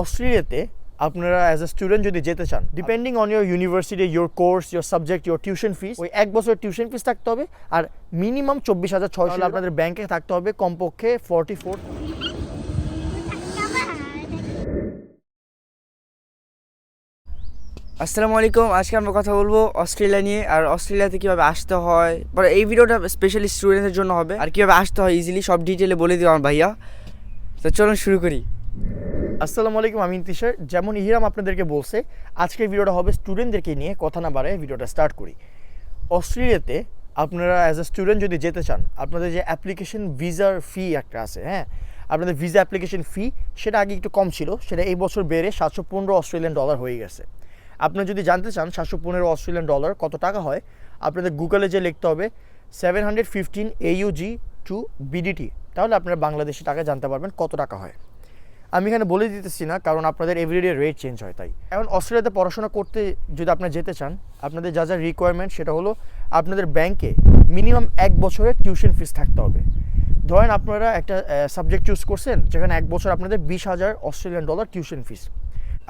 অস্ট্রেলিয়াতে আপনারা as a student যদি যেতে চান depending on your university your course your subject your tuition fees ওই এক বছর টিউশন ফিস থাকতে হবে আর মিনিমাম চব্বিশ হাজার ছয়শো আপনাদের ব্যাংকে থাকতে হবে কমপক্ষে ফর্টি ফোর আসসালামু আলাইকুম আজকে আমরা কথা বলব অস্ট্রেলিয়া নিয়ে আর অস্ট্রেলিয়াতে কীভাবে আসতে হয় পরে এই ভিডিওটা স্পেশালি স্টুডেন্টদের জন্য হবে আর কীভাবে আসতে হয় ইজিলি সব ডিটেলে বলে দিও আমার ভাইয়া। তো চলুন শুরু করি। আসসালামু আলাইকুম, আমি ইন্তিশার। যেমন ইহিরাম আপনাদেরকে বলছে আজকের ভিডিওটা হবে স্টুডেন্টদেরকে নিয়ে কথা না বাড়ায় ভিডিওটা স্টার্ট করি। অস্ট্রেলিয়াতে আপনারা অ্যাজ এ স্টুডেন্ট যদি যেতে চান, আপনাদের যে অ্যাপ্লিকেশন ভিসার ফি একটা আছে হ্যাঁ? আপনাদের ভিসা অ্যাপ্লিকেশন ফি সেটা আগে একটু কম ছিল, সেটা এই বছর বেড়ে সাতশো পনেরো অস্ট্রেলিয়ান ডলার হয়ে গেছে। আপনারা যদি জানতে চান সাতশো পনেরো অস্ট্রেলিয়ান ডলার কত টাকা হয়, আপনাদের গুগলে যে লিখতে হবে seven hundred fifteen AUG to BDT তাহলে আপনারা বাংলাদেশি টাকা জানতে পারবেন কত টাকা হয়। আমি এখানে বলে দিতেছি না, কারণ আপনাদের এভরিডে রেট চেঞ্জ হয় তাই। এখন অস্ট্রেলিয়াতে পড়াশোনা করতে যদি আপনারা যেতে চান, আপনাদের যা যা রিকোয়ারমেন্ট সেটা হলো আপনাদের ব্যাংকে মিনিমাম এক বছরের টিউশন ফিস থাকতে হবে। ধরেন আপনারা একটা সাবজেক্ট চুজ করছেন, যেখানে এক বছর আপনাদের বিশ হাজার অস্ট্রেলিয়ান ডলার টিউশন ফিস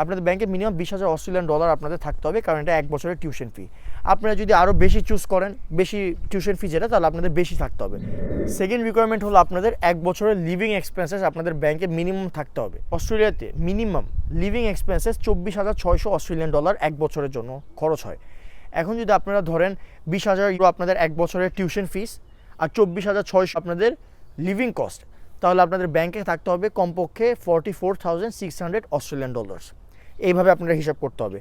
আপনাদের ব্যাংকে মিনিমাম বিশ হাজার অস্ট্রেলিয়ান ডলার আপনাদের থাকতে হবে, কারণ এটা এক বছরের টিউশন ফি। আপনারা যদি আরও বেশি চুজ করেন, বেশি টিউশন ফি যেটা, তাহলে আপনাদের বেশি থাকতে হবে। সেকেন্ড রিকোয়ারমেন্ট হলো আপনাদের এক বছরের লিভিং এক্সপেন্সেস আপনাদের ব্যাংকে মিনিমাম থাকতে হবে। অস্ট্রেলিয়াতে মিনিমাম লিভিং এক্সপেন্সেস চব্বিশ হাজার ছয়শো অস্ট্রেলিয়ান ডলার এক বছরের জন্য খরচ হয়। এখন যদি আপনারা ধরেন বিশ হাজার ইউরো আপনাদের এক বছরের টিউশন ফিস আর চব্বিশ হাজার ছয়শো আপনাদের লিভিং কস্ট তাহলে আপনাদের ব্যাংকে থাকতে হবে কমপক্ষে forty four thousand six hundred Australian dollars এইভাবে আপনারা হিসাব করতে হবে।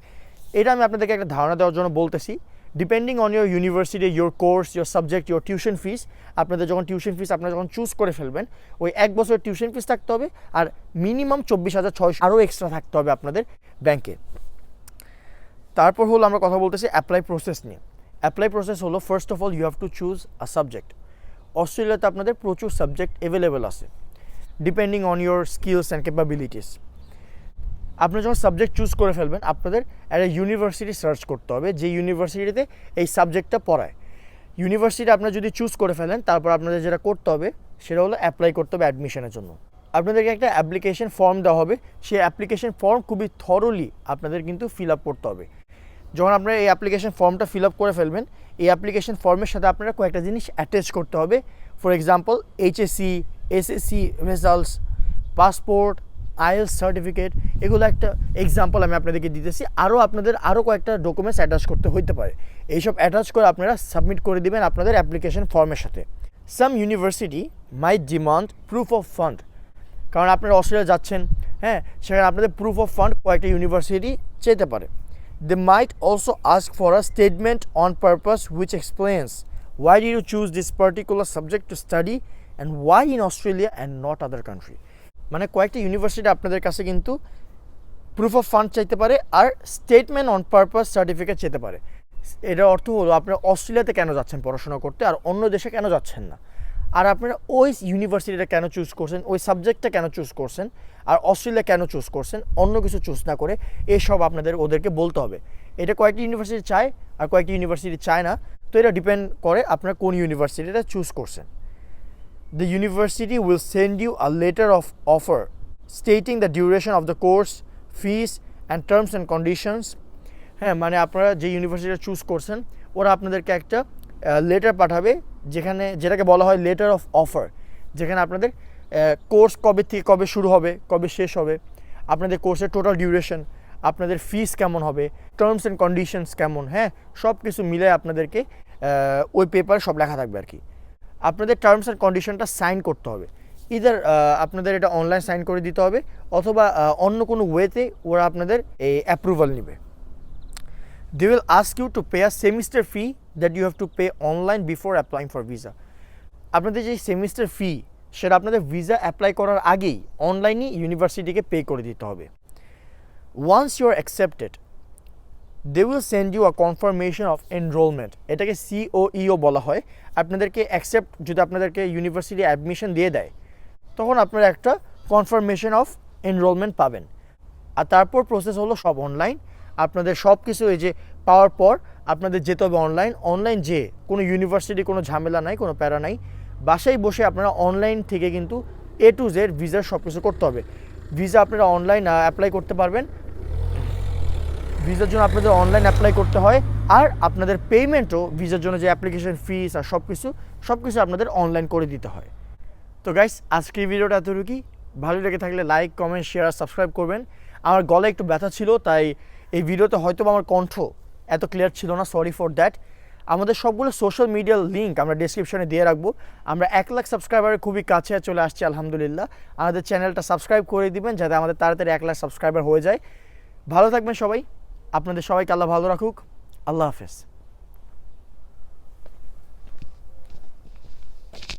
এটা আমি আপনাদেরকে একটা ধারণা দেওয়ার জন্য বলতেছি। Depending on your university your course your subject your tuition fees আপনাদের যখন টিউশন ফিস আপনারা যখন চুজ করে ফেলবেন, ওই এক বছরের টিউশন ফিস থাকতে হবে আর মিনিমাম চব্বিশ হাজার ছয়শো আরও এক্সট্রা থাকতে হবে আপনাদের ব্যাংকে তারপর হলো আমরা কথা বলতেছি অ্যাপ্লাই প্রসেস নিয়ে। অ্যাপ্লাই প্রসেস হলো first of all you have to choose a subject অস্ট্রেলিয়াতে আপনাদের প্রচুর সাবজেক্ট অ্যাভেলেবেল আছে। Depending on your skills and capabilities আপনি যখন সাবজেক্ট চুজ করে ফেলবেন, আপনাদের একটা ইউনিভার্সিটি সার্চ করতে হবে, যে ইউনিভার্সিটিতে এই সাবজেক্টটা পড়ায়। ইউনিভার্সিটি আপনারা যদি চুজ করে ফেলেন, তারপর আপনাদের যেটা করতে হবে, সেটা হলো অ্যাপ্লাই করতে হবে অ্যাডমিশনের জন্য। আপনাদেরকে একটা অ্যাপ্লিকেশন ফর্ম দেওয়া হবে, সেই অ্যাপ্লিকেশন ফর্ম খুবই থরলি আপনাদের কিন্তু ফিল আপ করতে হবে। যখন আপনারা এই অ্যাপ্লিকেশন ফর্মটা ফিল আপ করে ফেলবেন, এই অ্যাপ্লিকেশন ফর্মের সাথে আপনারা কয়েকটা জিনিস অ্যাটাচ করতে হবে। For example HSC SSC results passport IELTS certificate, এগুলো একটা এক্সাম্পল আমি আপনাদেরকে দিতেছি। আরও আপনাদের আরও কয়েকটা ডকুমেন্টস অ্যাটাচ করতে হইতে পারে। এইসব অ্যাটাচ করে আপনারা সাবমিট করে দিবেন আপনাদের অ্যাপ্লিকেশন ফর্মের সাথে। Some university may demand proof of fund কারণ আপনারা অস্ট্রেলিয়া যাচ্ছেন হ্যাঁ সেখানে আপনাদের প্রুফ অফ ফান্ড কয়েকটা ইউনিভার্সিটি চেতে পারে। They might also ask for a statement on purpose which explains why did you choose this particular subject to study and why in Australia and other country মানে কয়েকটি university আপনাদের কাছে কিন্তু proof of fund চাইতে পারে আর statement on purpose certificate চেতে পারে। এটার অর্থ হলো আপনারা অস্ট্রেলিয়াতে কেন যাচ্ছেন পড়াশোনা করতে আর অন্য দেশে কেন যাচ্ছেন না? আর আপনারা ওই ইউনিভার্সিটিটা কেন চুজ করছেন? ওই সাবজেক্টটা কেন চুজ করছেন? আর অস্ট্রেলিয়া কেন চুজ করছেন? অন্য কিছু চুজ না করে এসব আপনাদের ওদেরকে বলতে হবে। এটা কয়েকটি ইউনিভার্সিটি চায় আর কয়েকটি ইউনিভার্সিটি চায় না। তো এটা ডিপেন্ড করে আপনারা কোন ইউনিভার্সিটিটা চুজ করছেন। The university will send you a letter of offer stating the duration of the course, fees and terms and conditions. হ্যাঁ মানে আপনারা যে ইউনিভার্সিটি চুজ করছেন ওরা আপনাদেরকে একটা লেটার পাঠাবে যেখানে যেটাকে বলা হয় লেটার অফ অফার যেখানে আপনাদের কোর্স কবে থেকে কবে শুরু হবে কবে শেষ হবে আপনাদের কোর্সের টোটাল ডিউরেশন আপনাদের ফিস কেমন হবে টার্মস অ্যান্ড কন্ডিশনস কেমন হ্যাঁ সব কিছু মিলে আপনাদেরকে ওই পেপার সব লেখা থাকবে আর কি আপনাদের টার্মস অ্যান্ড কন্ডিশনটা সাইন করতে হবে। ইদার আপনাদের এটা অনলাইন সাইন করে দিতে হবে, অথবা অন্য কোনো ওয়েতে ওরা আপনাদের এই অ্যাপ্রুভাল নেবে। They will ask you to pay a semester fee that you have to pay online before applying for visa আপনাদের যে সেমিস্টার ফি সেটা আপনাদের ভিসা অ্যাপ্লাই করার আগেই অনলাইনে ইউনিভার্সিটিকে পে করে দিতে হবে। Once you are accepted they will send you a confirmation of enrolment এটাকে সিওইও বলা হয়। আপনাদেরকে অ্যাকসেপ্ট যদি আপনাদেরকে ইউনিভার্সিটি অ্যাডমিশন দিয়ে দেয়, তখন আপনারা একটা কনফার্মেশন অফ এনরোলমেন্ট পাবেন। আর তারপর প্রসেস হলো সব অনলাইন আপনাদের সব কিছু এই যে পাওয়ার পর আপনাদের যেতে হবে অনলাইন অনলাইন যে কোনো ইউনিভার্সিটি কোনো ঝামেলা নাই, কোনো প্যারা নাই। বাসায় বসে আপনারা অনলাইন থেকে কিন্তু এ টু জেড ভিসার সব কিছু করতে হবে। ভিসা আপনারা অনলাইন অ্যাপ্লাই করতে পারবেন। ভিসার জন্য আপনাদের অনলাইন অ্যাপ্লাই করতে হয়, আর আপনাদের পেমেন্টও ভিসার জন্য যে অ্যাপ্লিকেশন ফিস আর সব কিছু সব কিছু আপনাদের অনলাইন করে দিতে হয়। তো গাইস আজকের এই ভিডিওটা এতটুকুই। ভালো লেগে থাকলে লাইক কমেন্ট শেয়ার আর সাবস্ক্রাইব করবেন। আমার গলায় একটু ব্যথা ছিল, তাই এই ভিডিওতে হয়তো আমার কণ্ঠ এত ক্লিয়ার ছিল না সরি ফর দ্যাট আমাদের সবগুলো সোশ্যাল মিডিয়ার লিঙ্ক আমরা ডিসক্রিপশনে দিয়ে রাখব। আমরা এক লাখ সাবস্ক্রাইবারের খুবই কাছে চলে আসছি, আলহামদুলিল্লাহ। আমাদের চ্যানেলটা সাবস্ক্রাইব করে দিবেন, যাতে আমাদের তাড়াতাড়ি এক লাখ সাবস্ক্রাইবার হয়ে যায়। ভালো থাকবেন সবাই। আপনাদের সবাইকে আল্লাহ ভালো রাখুক। আল্লাহ হাফেজ।